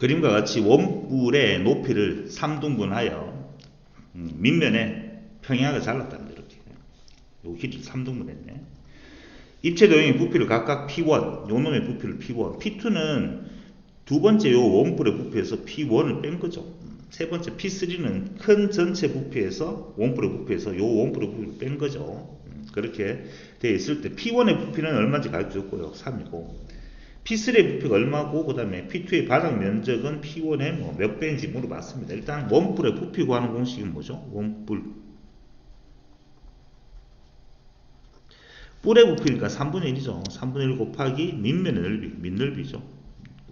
그림과 같이 원뿔의 높이를 3등분하여 음, 밑면에 평행하게 잘랐답니다. 이렇게. 요 길이를 3등분 했네. 입체 도형의 부피를 각각 P1, 요 놈의 부피를 P1, P2는 두 번째 요 원뿔의 부피에서 P1을 뺀 거죠. 세 번째 P3는 큰 전체 부피에서 원뿔의 부피에서 요 원뿔의 부피를 뺀 거죠. 음, 그렇게 되어 있을 때 P1의 부피는 얼마인지 가르쳐 줬고요. 3이고 P3의 부피가 얼마고 그 다음에 P2의 바닥 면적은 P1의 뭐 몇 배인지 물어봤습니다. 일단 원뿔의 부피 구하는 공식은 뭐죠? 원뿔 뿔의 부피니까 3분의 1이죠. 3분의 1 곱하기 밑면의 넓이, 밑넓이죠.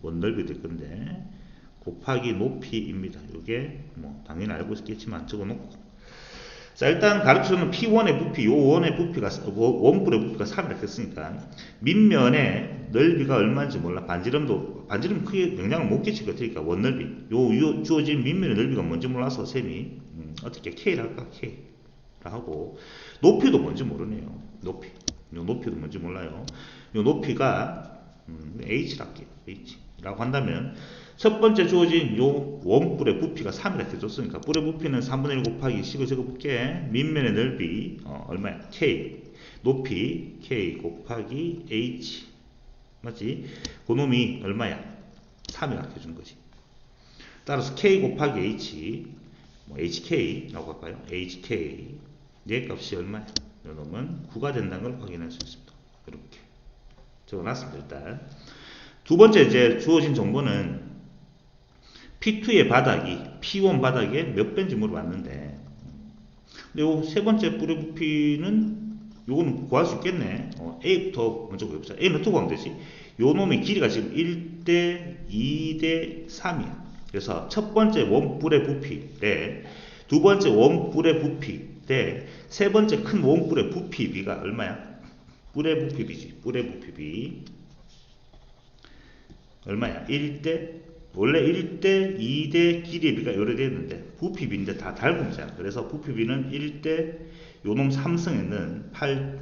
원넓이 될 건데 곱하기 높이입니다. 이게 뭐 당연히 알고 있겠지만 적어놓고 자 일단 가르쳐주는 P1의 부피, 요 원의 부피가 원뿔의 부피가 3이라 했으니까 밑면의 넓이가 얼마인지 몰라. 반지름도 반지름 크게 영향을 못 끼칠 것 같으니까 원 넓이. 요, 요 주어진 밑면의 넓이가 뭔지 몰라서 셈이 음, 어떻게 K를 할까 K 라 하고 높이도 뭔지 모르네요. 높이. 요 높이도 뭔지 몰라요. 요 높이가 음, H라 할게요. H라고 한다면 첫 번째 주어진 요 원뿔의 부피가 3이라 해줬으니까 뿔의 부피는 3분의 1 곱하기 10을 적어볼게 민면의 넓이 어, 얼마야? K 높이 K 곱하기 H 맞지? 그놈이 얼마야? 3이라 해준 거지 따라서 K 곱하기 H 뭐 HK라고 할까요? HK 얘 값이 얼마야? 요 놈은 9가 된다는 걸 확인할 수 있습니다 이렇게 적어놨습니다 일단 두 번째 이제 주어진 정보는 P2의 바닥이 P1 바닥에 몇 배인지 물어봤는데 근데 요세 번째 뿌리 부피는 요거는 구할 수 있겠네 어, A부터 먼저 구해보자 A는 어떻게 구하면 되지? 요 놈의 길이가 지금 1대 2대 3이야 그래서 첫 번째 원뿔의 부피 대두 번째 원뿔의 부피 대세 번째 큰 원뿔의 부피 비가 얼마야? 뿔의 부피 비지 뿔의 부피 비 얼마야? 1대 원래 1대 2대 길이의 비가 개 있는데 부피비인데 다 닮음자야. 그래서 부피비는 1대 요놈 3승에는 8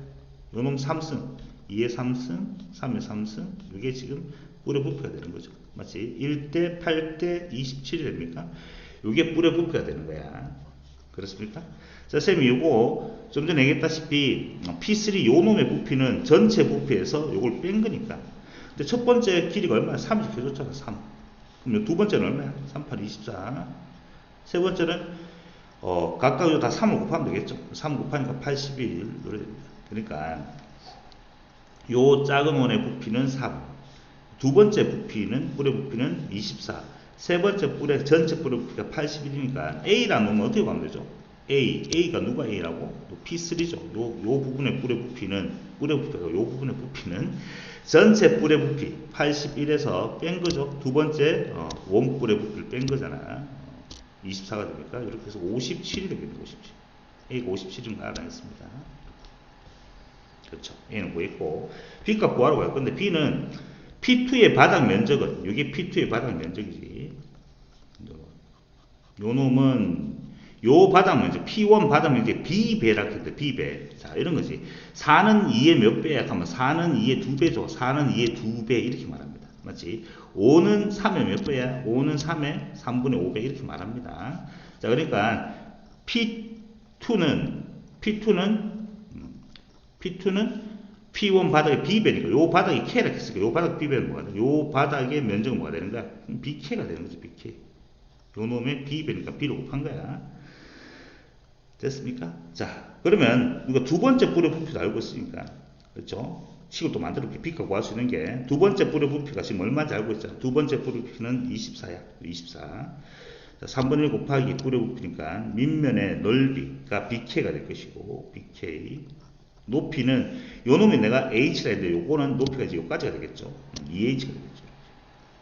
요놈 3승 2의 3승 3의 3승 이게 지금 뿔의 부피가 되는 거죠. 맞지? 1대 8대 27이 됩니까? 이게 뿔의 부피가 되는 거야. 그렇습니까? 자, 쌤이 요거 좀 전에 얘기했다시피 P3 요놈의 부피는 전체 부피에서 요걸 뺀 거니까. 근데 첫 번째 길이가 얼마야? 30 해줬잖아. 3. 그럼 두 번째는 얼마야? 38, 24. 세 번째는 어, 각각 다 3을 곱하면 되겠죠. 3 곱하니까 81 노래 됩니다. 그러니까 요 작은 원의 부피는 3. 두 번째 부피는 뿔의 부피는 24. 세 번째 뿔의 전체 뿔의 부피가 81이니까 A라는 놈은 어떻게 구하면 되죠? A, A가 누가 A라고? P3죠. 요, 요 부분의 뿔의 부피는 뿔의 부피가 요 부분의 부피는 전체 뿔의 부피 81에서 뺀 거죠. 두 번째 어, 원 뿔의 부피를 뺀 거잖아. 24가 됩니까? 이렇게 해서 57이 되겠네. 57. A가 57인 거 알아냈습니다. 그렇죠. A는 구했고 B값 구하라고 할 건데 B는 P2의 바닥 면적은 이게 P2의 바닥 면적이지. 요 놈은 요 바닥 면적 P1 바닥 면적 B배라고 했대 B배. 자 이런 거지. 4는 2의 몇 배야? 하면 4는 2의 2배죠. 4는 2의 2배 이렇게 말합니다. 맞지? 5는 3의 몇 배야? 5는 3의 3분의 5배 이렇게 말합니다. 자 그러니까 P2는 P2는 P2는 P1 바닥의 B배니까 요 바닥이 K라 했으니까 요 바닥 B배는 뭐가 돼? 요 바닥의 면적은 뭐가 되는 거야? BK가 되는 거지 BK 요 놈의 B배니까 B를 곱한 거야 됐습니까? 자 그러면 이거 두 번째 뿌려 부피도 알고 있으니까 그렇죠? 식을 또 만들어 B가 구할 수 있는 게 두 번째 뿌려 부피가 지금 얼마인지 알고 있잖아 두 번째 뿌려 부피는 24야 24 자, 3분의 1 곱하기 뿌려 부피니까 밑면의 넓이가 BK가 될 것이고 BK 높이는 요 놈이 내가 H라 했는데 요거는 높이가 이제 요까지가 되겠죠. 2H가 되겠죠.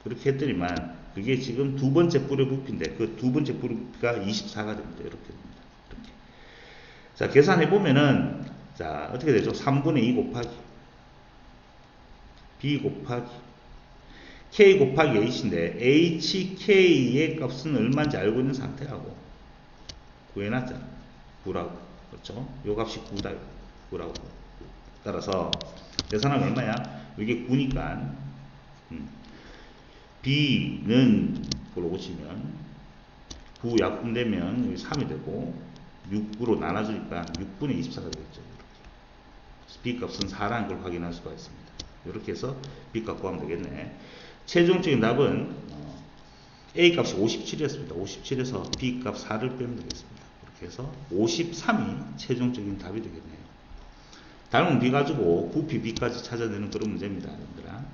그렇게 했더니만 그게 지금 두 번째 뿌리 부피인데 그 두 번째 뿌리 부피가 24가 됩니다. 이렇게 됩니다. 자, 계산해 보면은 자, 어떻게 되죠? 3분의 2 곱하기 B 곱하기 K 곱하기 H인데 HK의 값은 얼마인지 알고 있는 상태라고 구해놨잖아. 9라고. 그렇죠? 요 값이 9다. 9라고. 따라서 계산하면 얼마야? 이게 9니까 음. B는 그걸 오시면 부약분되면 여기 3이 되고 6으로 나눠주니까 6분의 24가 되겠죠. B값은 4라는 걸 확인할 수가 있습니다. 이렇게 해서 B값 구하면 되겠네. 최종적인 답은 어, A값이 57이었습니다. 57에서 B값 4를 빼면 되겠습니다. 이렇게 해서 53이 최종적인 답이 되겠네요. 다음은 B 가지고 부피 B까지 찾아내는 그런 문제입니다. 여러분들아.